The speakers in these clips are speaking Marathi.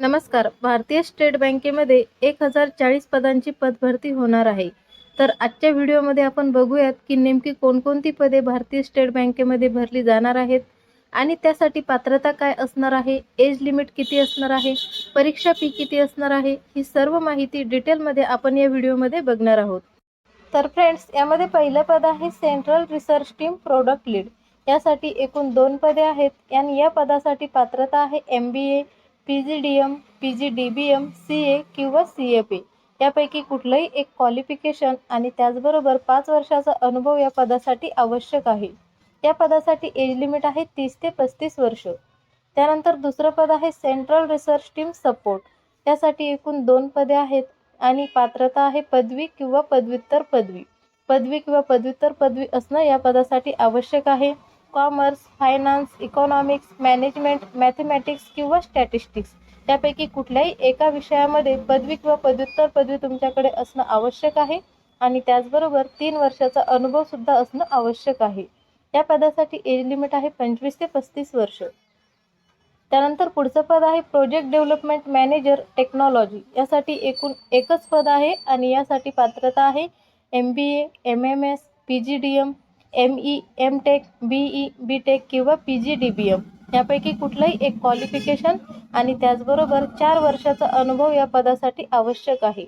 नमस्कार. भारतीय स्टेट बँकेमध्ये एक हजार चाळीस पदांची पदभरती होणार आहे. तर आजच्या व्हिडिओमध्ये आपण बघूयात की नेमकी कोणकोणती पदे भारतीय स्टेट बँकेमध्ये भरली जाणार आहेत आणि त्यासाठी पात्रता काय असणार आहे एज लिमिट किती असणार आहे परीक्षा फी किती असणार आहे ही सर्व माहिती डिटेलमध्ये आपण या व्हिडिओमध्ये बघणार आहोत. तर फ्रेंड्स यामध्ये पहिलं पद आहे central research team product lead. यासाठी एकूण दोन पदे आहेत आणि या पदासाठी पात्रता आहे M B A P G D M P G D B M C A किंवा सी एफ ए यापैकी कुठलंही एक क्वालिफिकेशन आणि त्याचबरोबर पाच वर्षाचा अनुभव या पदासाठी आवश्यक आहे. या पदासाठी एज लिमिट आहे तीस ते पस्तीस वर्ष. त्यानंतर दुसरं पद आहे सेंट्रल रिसर्च टीम सपोर्ट त्यासाठी एकूण दोन पदे आहेत आणि पात्रता आहे पदवी किंवा पदव्युत्तर पदवी. पदवी किंवा पदव्युत्तर पदवी असणं या पदासाठी आवश्यक आहे. Commerce finance economics management mathematics किंवा स्टॅटिस्टिक्स त्यापैकी कुठल्याही एका विषयामध्ये पदवी किंवा पदव्युत्तर पदवी तुमच्याकडे असणं आवश्यक आहे आणि त्याचबरोबर तीन वर्षाचा अनुभवसुद्धा असणं आवश्यक आहे. या पदासाठी एज लिमिट आहे पंचवीस ते पस्तीस वर्ष. त्यानंतर पुढचं पद आहे प्रोजेक्ट डेव्हलपमेंट मॅनेजर टेक्नॉलॉजी यासाठी एकूण एकच पद आहे आणि यासाठी पात्रता आहे M B A M M S P G D M M E M tech B E B tech किंवा P G D B M यापैकी कुठलंही एक क्वालिफिकेशन आणि त्याचबरोबर चार वर्षाचा अनुभव या पदासाठी आवश्यक आहे.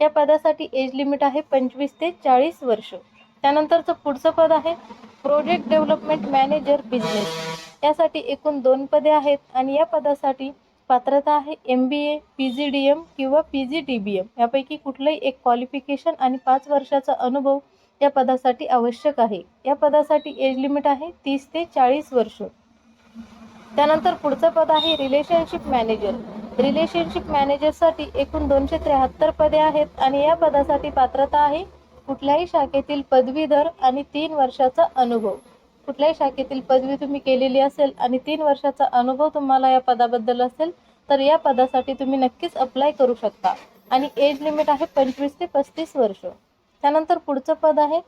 या पदासाठी एज लिमिट आहे पंचवीस ते चाळीस वर्ष. त्यानंतरचं पुढचं पद आहे प्रोजेक्ट डेव्हलपमेंट मॅनेजर बिझनेस यासाठी एकूण दोन पदे आहेत आणि या पदासाठी पात्रता आहे M B A P G D M किंवा P G D B M यापैकी कुठलंही एक क्वालिफिकेशन आणि पाच वर्षाचा अनुभव या पदासाठी आवश्यक आहे. या पदासाठी एज लिमिट आहे तीस ते चाळीस वर्ष. त्यानंतर पुढचं पद आहे रिलेशनशिप मॅनेजर रिलेशनशिप मॅनेजरसाठी एकूण दोनशे त्र्याहत्तर पदे आहेत आणि या पदासाठी पात्रता आहे कुठल्याही शाखेतील पदवीधर आणि तीन वर्षाचा अनुभव. कुठल्याही शाखेतील पदवी तुम्ही केलेली असेल आणि तीन वर्षाचा अनुभव तुम्हाला या पदाबद्दल असेल तर या पदासाठी तुम्ही नक्कीच अप्लाय करू शकता. आणि एज लिमिट आहे पंचवीस ते पस्तीस वर्ष. त्यानंतर पुढचं पद आहे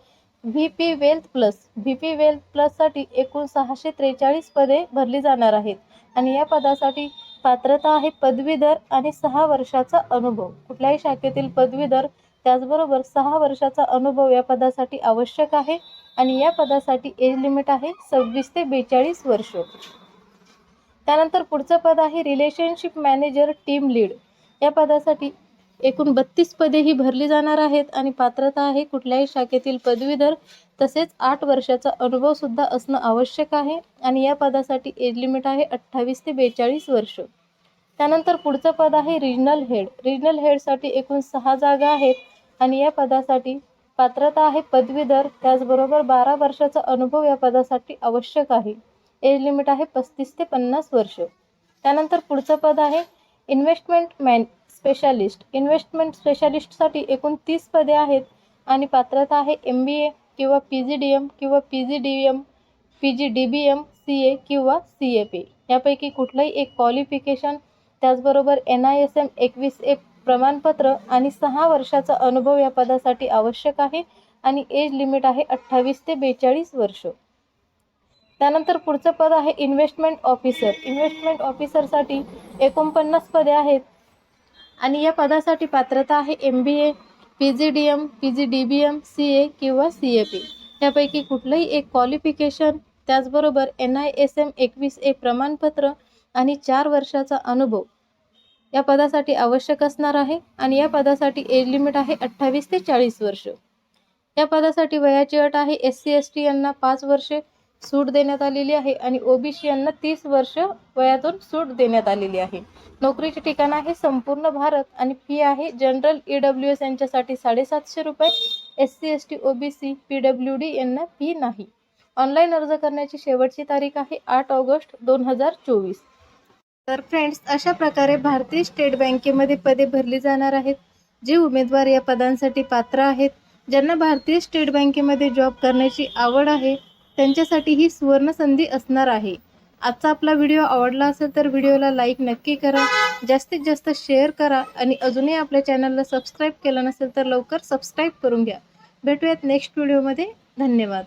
V P wealth plus V P wealth प्लससाठी एकूण सहाशे त्रेचाळीस पदे भरली जाणार आहेत. आणि या पदासाठी पात्रता आहे पदवीधर आणि सहा वर्षाचा अनुभव. कुठल्याही शाखेतील पदवीधर त्याचबरोबर सहा वर्षाचा अनुभव या पदासाठी आवश्यक आहे. आणि या पदासाठी एज लिमिट आहे सव्वीस ते बेचाळीस वर्ष. त्यानंतर पुढचं पद आहे रिलेशनशिप मॅनेजर टीम लीड या पदासाठी एकूण बत्तीस पदे ही भरली जाणार आहेत आणि पात्रता आहे कुठल्याही शाखेतील पदवीधर. तसेच आठ वर्षाचा अनुभवसुद्धा असणं आवश्यक आहे आणि या पदासाठी एज लिमिट आहे अठ्ठावीस ते बेचाळीस वर्ष. त्यानंतर पुढचं पद आहे रिजनल हेड रिजनल हेडसाठी एकूण सहा जागा आहेत आणि या पदासाठी पात्रता आहे पदवीधर. त्याचबरोबर बारा वर्षाचा अनुभव या पदासाठी आवश्यक आहे. एज लिमिट आहे पस्तीस ते पन्नास वर्ष. त्यानंतर पुढचं पद आहे इन्व्हेस्टमेंट मॅन स्पेशालिस्ट इन्व्हेस्टमेंट स्पेशालिस्टसाठी एकूण तीस पदे आहेत आणि पात्रता आहे एम बी ए किंवा पी जी डी एम किंवा P G D M P G D B M C A किंवा सी ए पी यापैकी कुठलंही एक क्वालिफिकेशन त्याचबरोबर एन आय एस एम एकवीस एक प्रमाणपत्र आणि सहा वर्षाचा अनुभव या पदासाठी आवश्यक आहे आणि एज लिमिट आहे अठ्ठावीस ते बेचाळीस वर्ष. त्यानंतर पुढचं पद आहे इन्व्हेस्टमेंट ऑफिसर इन्व्हेस्टमेंट ऑफिसरसाठी एकोणपन्नास पदे आहेत. आणि या पदासाठी पात्रता आहे M B A P G D M P G D B M C A किंवा सी ए पी यापैकी कुठलंही एक क्वालिफिकेशन त्याचबरोबर एन आय एस एम एकवीस ए प्रमाणपत्र आणि चार वर्षाचा अनुभव. या पदासाठी आवश्यक असणार आहे आणि या पदासाठी एज लिमिट आहे अठ्ठावीस ते चाळीस वर्ष. या पदासाठी वयाची अट आहे एस सी एस टी यांना पाच वर्षे सूट देण्यात आलेली आहे आणि ओबीसी यांना तीस वर्ष वयातून सूट देण्यात आलेली आहे. नोकरीचे ठिकाण आहे संपूर्ण भारत आणि फी आहे जनरल ई डब्ल्यू एस यांच्यासाठी साडेसातशे रुपये. S C S T O B C P W D यांना फी नाही. ऑनलाईन अर्ज करण्याची शेवटची तारीख आहे आठ ऑगस्ट दोन हजार चोवीस. तर फ्रेंड्स अशा प्रकारे भारतीय स्टेट बँकेमध्ये पदे भरली जाणार आहेत. जे उमेदवार या पदांसाठी पात्र आहेत. ज्यांना भारतीय स्टेट बँकेमध्ये जॉब करण्याची आवड आहे त्यांच्यासाठी ही सुवर्ण संधी असणार आहे. आजचा आपला व्हिडिओ आवडला असेल तर व्हिडिओला लाईक नक्की करा. जास्तीत जास्त शेअर करा आणि अजूनही आपल्या चॅनलला सबस्क्राईब केलं नसेल तर लवकर सबस्क्राईब करून घ्या. भेटूयात नेक्स्ट व्हिडिओमध्ये. धन्यवाद.